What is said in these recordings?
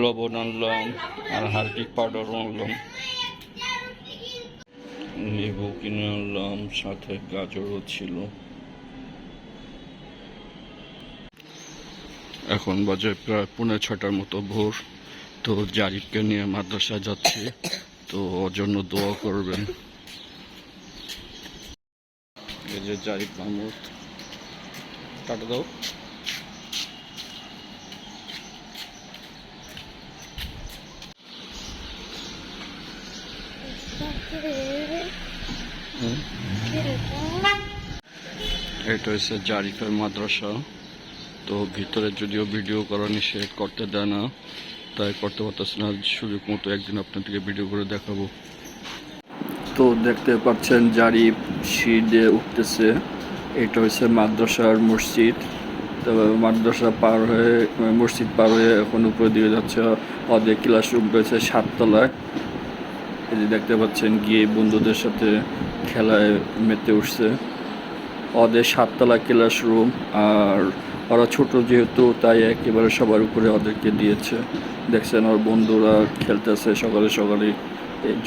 লবণ আনলাম, আর Harpic powder আনলাম। লেবু কিনে আনলাম, সাথে গাজরও ছিল। এখন বাজে প্রায় পৌনে ছটার মতো ভোর। তো জারিফকে নিয়ে মাদ্রাসা যাচ্ছি। তো ওর জন্য দোয়া করবেন। এই যে জারিফ মাহমুদ টাটা দাও। এটা হচ্ছে জারিফের মাদ্রাসা। তো ভিতরে যদিও ভিডিও করা নিষেধ করতে দেয় না, তাই করতে পারতেছে না। সুযোগ মতো একদিন আপনাদেরকে ভিডিও করে দেখাবো। তো দেখতে পাচ্ছেন জারিফ সিঁড়ি উঠতেছে। এটা হচ্ছে মাদ্রাসার মসজিদ। তো মাদ্রাসা পার হয়ে, মসজিদ পার হয়ে এখন উপরে দিয়ে যাচ্ছে। অর্ধেক ক্লাসরুম রয়েছে সাততলায়। এই যে দেখতে পাচ্ছেন গিয়ে বন্ধুদের সাথে খেলায় মেতে উঠছে। ওদের সাততলা ক্লাসরুম আর ওরা ছোট যেহেতু, তাই একেবারে সবার উপরে ওদেরকে দিয়েছে। দেখছেন, ওর বন্ধুরা খেলতেছে সকালে সকালে।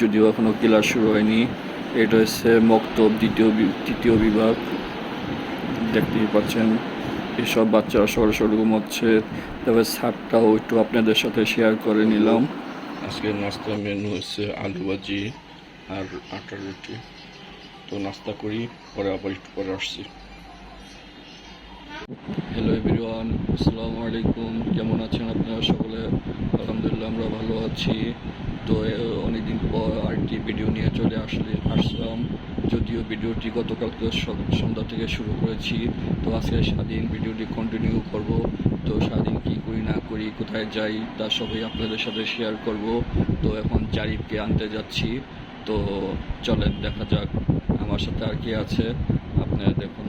যদিও এখনও ক্লাস শুরু হয়নি। এটা হচ্ছে মক্তব দ্বিতীয় তৃতীয় বিভাগ। দেখতেই পাচ্ছেন, এসব বাচ্চারা সকালে ঘুমোচ্ছে। তবে ছাদটাও একটু আপনাদের সাথে শেয়ার করে নিলাম। আজকে নাস্তা মেনু হচ্ছে আলু ভাজি আর আটার রুটি। তো নাস্তা করি, পরে আবার একটু পরে আসছি। হ্যালো এভরিওয়ান আসসালামু আলাইকুম। কেমন আছেন আপনারা সকলে? আলহামদুলিল্লাহ, আমরা ভালো আছি। তো অনেকদিন পর আরেকটি ভিডিও নিয়ে চলে আসলে, আসলাম। যদিও ভিডিওটি গতকালকে সন্ধ্যা থেকে শুরু করেছি। তো আজকে সারাদিন ভিডিওটি কন্টিনিউ করব তো সারাদিন কী করি না করি কোথায় যাই তা সবই আপনাদের সাথে শেয়ার করব। তো এখন জারিফকে আনতে যাচ্ছি। তো চলেন দেখা যাক আমার সাথে আর কি আছে। আপনারা দেখুন।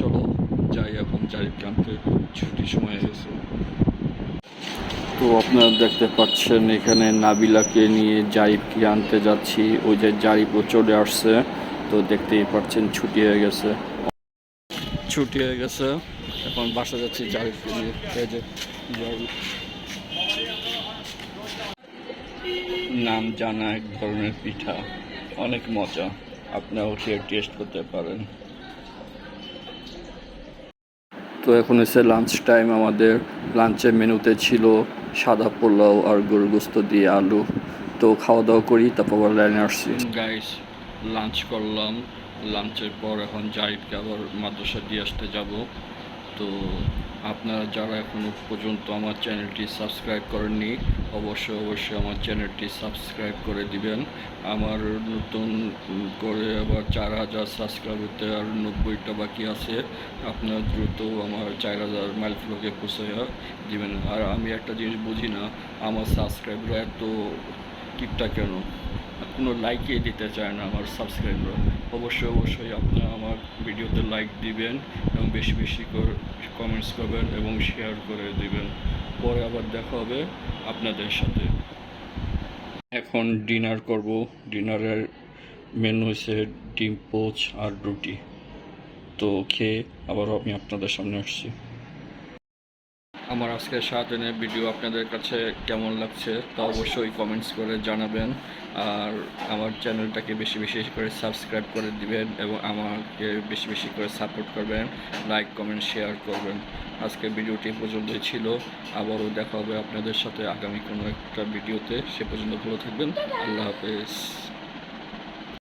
চলো যাই এখন জারিফকে আনতে। ছুটির সময় এসেছে। তো আপনারা দেখতে পাচ্ছেন এখানে নাবিলাকে নিয়ে জারিফকে আনতে যাচ্ছি। ওই যে জারিফও চলে আসছে। তো দেখতেই পাচ্ছেন ছুটি হয়ে গেছে। ছুটি হয়ে গেছে। এখন বাসা যাচ্ছি যে নাম জানা এক ধরনের পিঠা। অনেক মজা। আপনারাও খেয়ে টেস্ট করতে পারেন। তো এখন এসে লাঞ্চ টাইম আমাদের। লাঞ্চের মেনুতে ছিল সাদা পোলাও আর গরু গোস্ত দিয়ে আলু। তো খাওয়া দাওয়া করি, তারপর লাইনে আসছি। গাইস লাঞ্চ করলাম। লাঞ্চের পর এখন জাহিদকে আবার মাদ্রাসা দিয়ে আসতে যাব। তো আপনারা যারা এখনও পর্যন্ত আমার চ্যানেলটি সাবস্ক্রাইব করেননি, অবশ্যই অবশ্যই আমার চ্যানেলটি সাবস্ক্রাইব করে দিবেন। আমার নতুন করে আবার চার হাজার সাবস্ক্রাইব হতে আর নব্বইটা বাকি আছে। আপনারা দ্রুত আমার চার হাজার মাইল ফ্লোকে পৌঁছাইয়া দিবেন। আর আমি একটা জিনিস বুঝি না, আমার সাবস্ক্রাইবরা এত টিপটা কেন? কোনো লাইকই দিতে চায় না আমার সাবস্ক্রাইবার অবশ্যই অবশ্যই আপনারা আমার ভিডিওতে লাইক দিবেন এবং বেশি বেশি করে কমেন্টস করবেন এবং শেয়ার করে দিবেন। পরে আবার দেখা হবে আপনাদের সাথে। এখন ডিনার করব। ডিনারের মেনু হচ্ছে ডিম, পোচ আর রুটি। তো খেয়ে আবারও আমি আপনাদের সামনে আসছি। আমার আজকের সারাদিনের ভিডিও আপনাদের কাছে কেমন লাগছে তা অবশ্যই কমেন্টস করে জানাবেন। আর আমার চ্যানেলটাকে বেশি বেশি করে সাবস্ক্রাইব করে দিবেন এবং আমাকে বেশি বেশি করে সাপোর্ট করবেন। লাইক কমেন্ট শেয়ার করবেন। আজকের ভিডিওটি পর্যন্তই ছিল। আবারও দেখা হবে আপনাদের সাথে আগামী কোনো একটা ভিডিওতে সে পর্যন্ত ভালো থাকবেন। আল্লাহ হাফেজ।